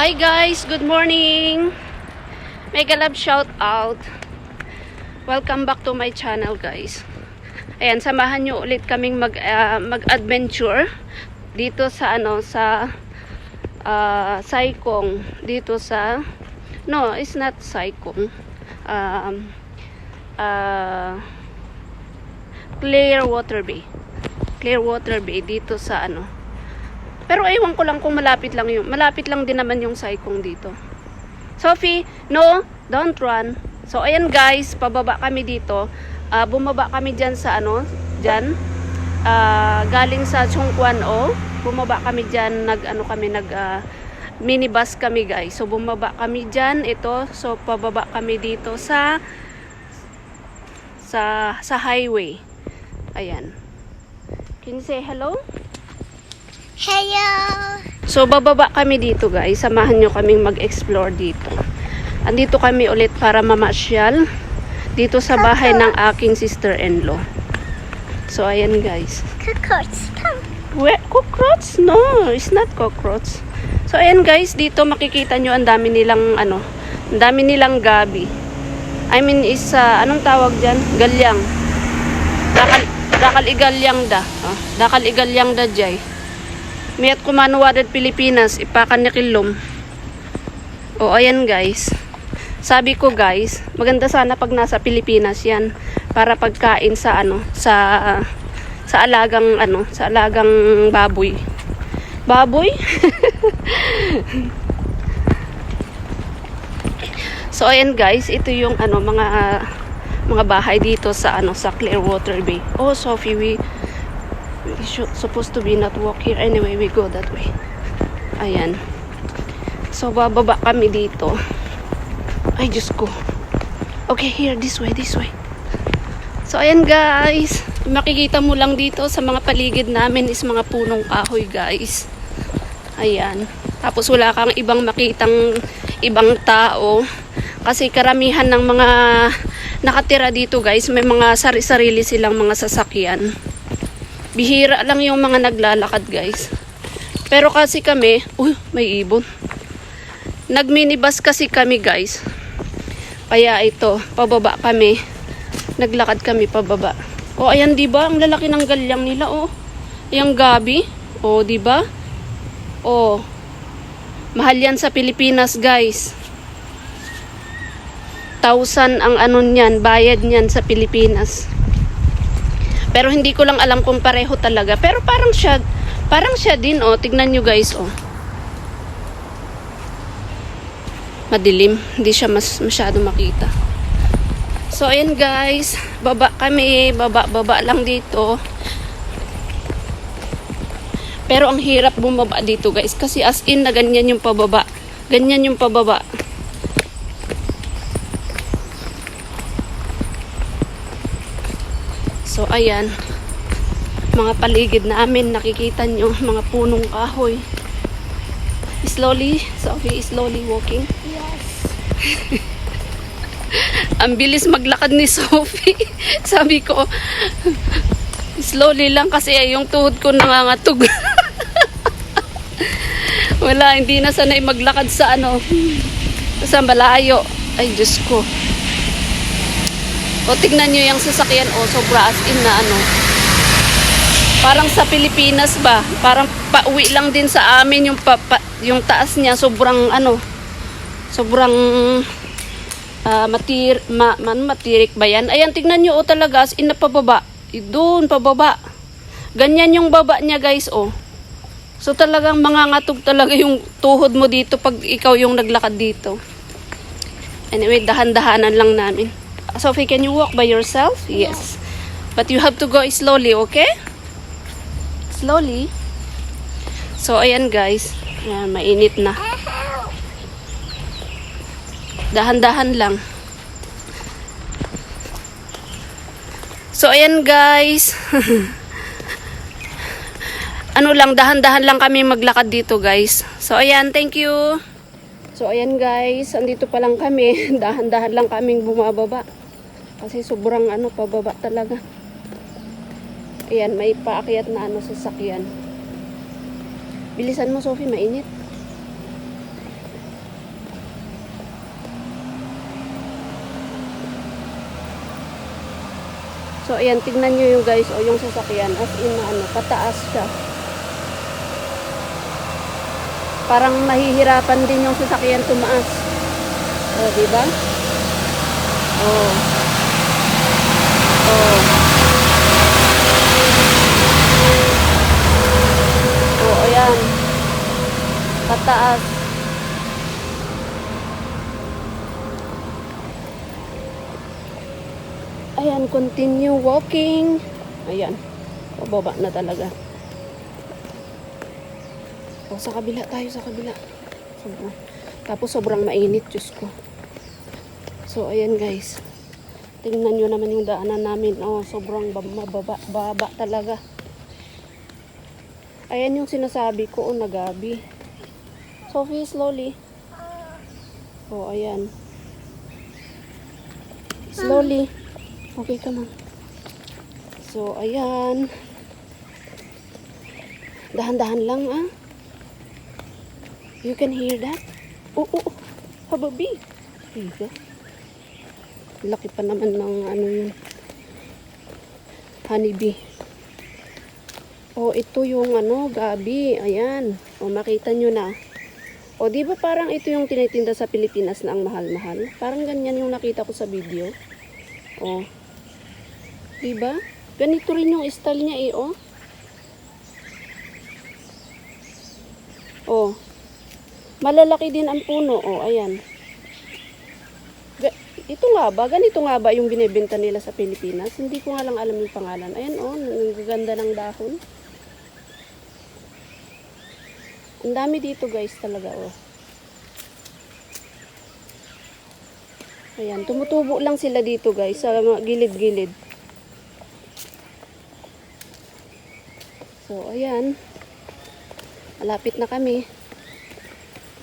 Hi guys, good morning. Mega love shout out. Welcome back to my channel guys. Ayan, samahan nyo ulit kaming mag ah, mag-adventure dito sa ano sa uh, Saikong dito sa no, it's not Saikong. Um uh, Clearwater Bay. Clearwater Bay dito sa ano pero ewan ko lang kung malapit lang yung, malapit lang din naman yung Saikong dito. Sophie, no, don't run. So, ayan guys, pababa kami dito. Ah, bumaba kami dyan sa ano, dyan. Ah, galing sa Chungkwan O. Bumaba kami dyan, nag, ano kami, nag, ah, minibus kami guys. So, bumaba kami dyan, ito. So, pababa kami dito sa, sa, sa highway. Ayan. Can you say hello? Hello! So, bababa kami dito guys. Samahan nyo kaming mag-explore dito. Andito kami ulit para mamasyal dito sa bahay ng aking sister-in-law. So, ayan guys. Cockroach, come. Where? Cockroach? No, it's not cockroach. So, ayan guys. Dito makikita nyo ang dami nilang ano, ang dami nilang gabi. I mean, is, uh, anong tawag dyan? Galyang. Dakal, dakal igalyang da. Oh, dakal igalyang da jay. Mayat kumanuwadan Pilipinas, ipakan ni kilom. O, ayan guys. Sabi ko guys, maganda sana pag nasa Pilipinas yan. Para pagkain sa ano, sa sa alagang ano, sa alagang baboy. Baboy? so ayan guys, ito yung ano mga mga bahay dito sa ano sa Clearwater Bay. Oh, Sophie, we should, supposed to be not walk here. Anyway, we go that way. Ayan. So, bababa kami dito. Ay, Diyos ko. Okay, here, this way, this way. So, ayan guys. Makikita mo lang dito sa mga paligid namin is mga punong kahoy, guys. Ayan. Tapos wala kang ibang makitang ibang tao. Kasi karamihan ng mga nakatira dito, guys, may mga sari-sarili silang mga sasakyan. Bihira lang yung mga naglalakad, guys. Pero kasi kami, uy, may ibon. Nag-minibus kasi kami, guys. Kaya ito, pababa kami. Naglakad kami pababa. O ayan 'di ba? Ang lalaki ng galyang nila, oh. Yung gabi. O, 'di ba? O. Mahal yan sa Pilipinas, guys. Thousand ang ano niyan, bayad niyan sa Pilipinas. Pero hindi ko lang alam kung pareho talaga. Pero parang siya, parang siya din, oh. Tignan nyo guys, oh. Madilim. Hindi siya mas, masyado makita. So, ayan guys. Baba kami. Baba, baba lang dito. Pero ang hirap bumaba dito guys. Kasi as in na ganyan yung pababa. Ganyan yung pababa. So, ayan. Mga paligid namin, nakikita nyo, mga punong kahoy. Slowly, Sophie, slowly walking. Yes. Ang bilis maglakad ni Sophie. Sabi ko, slowly lang kasi yung tuhod ko nangangatog. Wala, hindi na sanay maglakad sa ano, sa malayo. Ay, Diyos ko. O, tignan nyo yung sasakyan. O, sobra as in na ano. Parang sa Pilipinas ba? Parang pauwi lang din sa amin yung, pa, pa- yung taas niya. Sobrang ano. Sobrang ah, matir, ma, man, matirik ba yan? Ayan, tignan nyo o talaga as in na pababa. Doon, pababa. Ganyan yung baba niya guys, oh. So talagang mangangatog talaga yung tuhod mo dito pag ikaw yung naglakad dito. Anyway, dahan-dahanan lang namin. Sophie, can you walk by yourself? Yes. But you have to go slowly, okay? Slowly. So, ayan guys. Ayan, mainit na. Dahan-dahan lang. So, ayan guys. ano lang, dahan-dahan lang kami maglakad dito guys. So, ayan, thank you. So, ayan guys, andito pa lang kami. Dahan-dahan lang kaming bumababa. Kasi sobrang ano, pababa talaga. Ayan, may paakyat na ano sasakyan. Bilisan mo, Sophie, mainit. So, ayan, tingnan nyo yung guys, o yung sasakyan. As in, ano, pataas siya. Parang nahihirapan din yung sasakyan tumaas. O, di ba? O. O. O, ayan. Pataas. Ayan, continue walking. Ayan. Pababa na talaga. O, sa kabila tayo, sa kabila. Sobrang. Tapos sobrang mainit, Diyos ko. So, ayan guys. Tingnan nyo naman yung daanan namin. Oh, sobrang ba- mababa, baba talaga. Ayan yung sinasabi ko, oh, nagabi. Sophie, slowly. Oh, ayan. Slowly. Okay, come on. So, ayan. Dahan-dahan lang, ah. You can hear that? Oo, oh, oh, hababi. Diba? Laki pa naman ng ano yun. Honeybee. Oh, ito yung ano, gabi. Ayan. O, makita nyo na. O, di ba parang ito yung tinitinda sa Pilipinas na ang mahal-mahal? Parang ganyan yung nakita ko sa video. O. Di ba? Ganito rin yung style niya eh, oh. Oh. Malalaki din ang puno, oh, ayan. Ito nga ba? Ganito nga ba yung binibenta nila sa Pilipinas? Hindi ko nga lang alam yung pangalan. Ayan, oh, ang gaganda ng dahon. Ang dami dito guys talaga, oh. Ayan, tumutubo lang sila dito guys, sa gilid-gilid. So, ayan. Malapit na kami.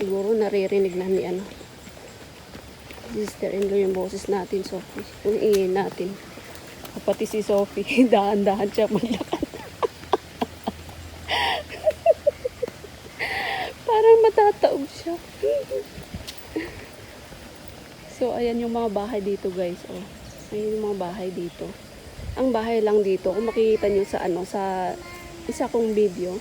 Siguro naririnig na ni ano. Sister-in-law yung boses natin, Sophie. Yung ingay natin. Kapati si Sophie, dahan-dahan siya maglakad. Parang matataog siya. so, ayan yung mga bahay dito, guys. Oh. Ayan yung mga bahay dito. Ang bahay lang dito, kung makikita nyo sa ano, sa isa kong video,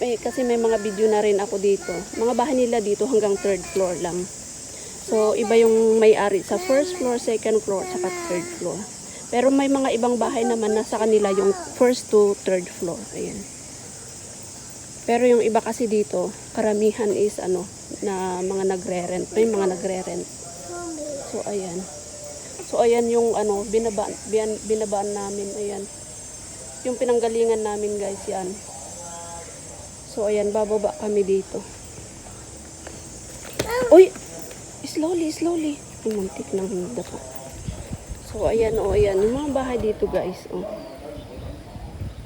may, kasi may mga video na rin ako dito. Mga bahay nila dito hanggang third floor lang. So, iba yung may-ari sa first floor, second floor, saka third floor. Pero may mga ibang bahay naman na sa kanila yung first to third floor. Ayan. Pero yung iba kasi dito, karamihan is ano, na mga nagre-rent. May mga nagre-rent. So, ayan. So, ayan yung ano, binaba, bin, binabaan namin. Ayan. Yung pinanggalingan namin guys, yan. So, ayan, bababa kami dito. Uy! Slowly, slowly. Ay, muntik ng hindi ka. So, ayan, o, ayan. Yung mga bahay dito, guys. Oh.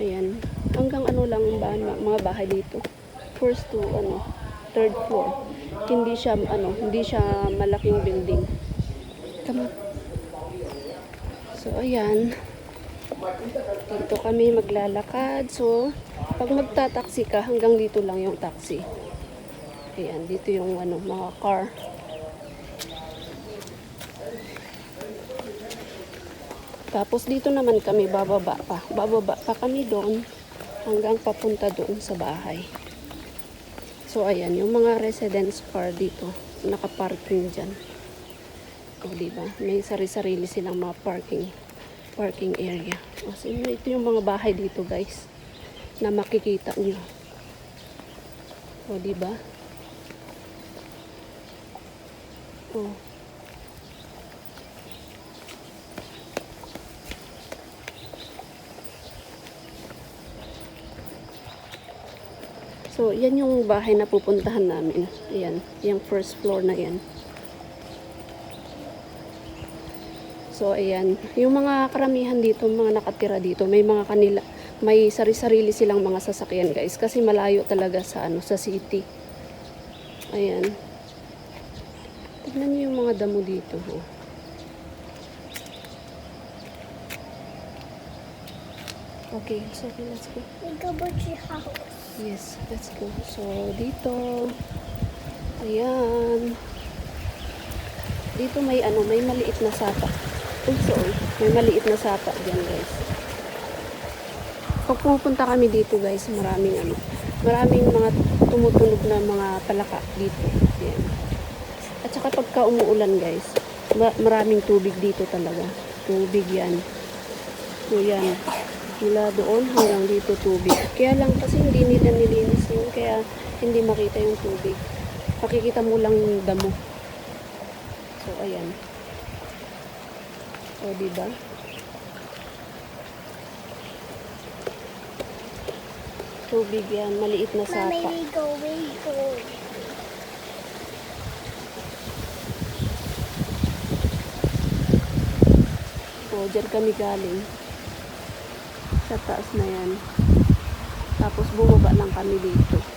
Ayan. Hanggang ano lang ang bahay, mga bahay dito. First to, ano, third floor. Hindi siya, ano, hindi siya malaking building. Come on. So, ayan. Dito kami maglalakad. So, pag magta-taxi ka, hanggang dito lang yung taxi. Ayan, dito yung ano, mga car. Tapos dito naman kami bababa pa. Bababa pa kami doon hanggang papunta doon sa bahay. So ayan, yung mga residence car dito, nakaparking dyan. O diba? May sari-sarili silang mga parking parking area. Kasi ito yung mga bahay dito guys na makikita nyo. O diba? O. So, yan yung bahay na pupuntahan namin. Ayan, yung first floor na yan. So, ayan. Yung mga karamihan dito, mga nakatira dito, may mga kanila, may sari-sarili silang mga sasakyan, guys. Kasi malayo talaga sa, ano, sa city. Ayan. Tignan niyo yung mga damo dito. Oh. Okay, so okay, let's go. We go back to your house. Yes, let's go. So, dito, ayan. Dito may ano, may maliit na sapa. Sorry. May maliit na sapa dyan guys. Pag pumupunta kami dito guys, maraming ano, maraming mga tumutunog na mga palaka dito. Yan. At saka pagka umuulan guys, ma- maraming tubig dito talaga. Tubig yan. So yan. Mula doon hanggang dito tubig. Kaya lang kasi hindi nila nilinis yun. Kaya hindi makita yung tubig. Makikita mo lang yung damo. So ayan. O diba? Tubig yan. Maliit na sapa. we go, we go. O, dyan kami galing. Sa taas na yan. Tapos bumaba lang kami dito.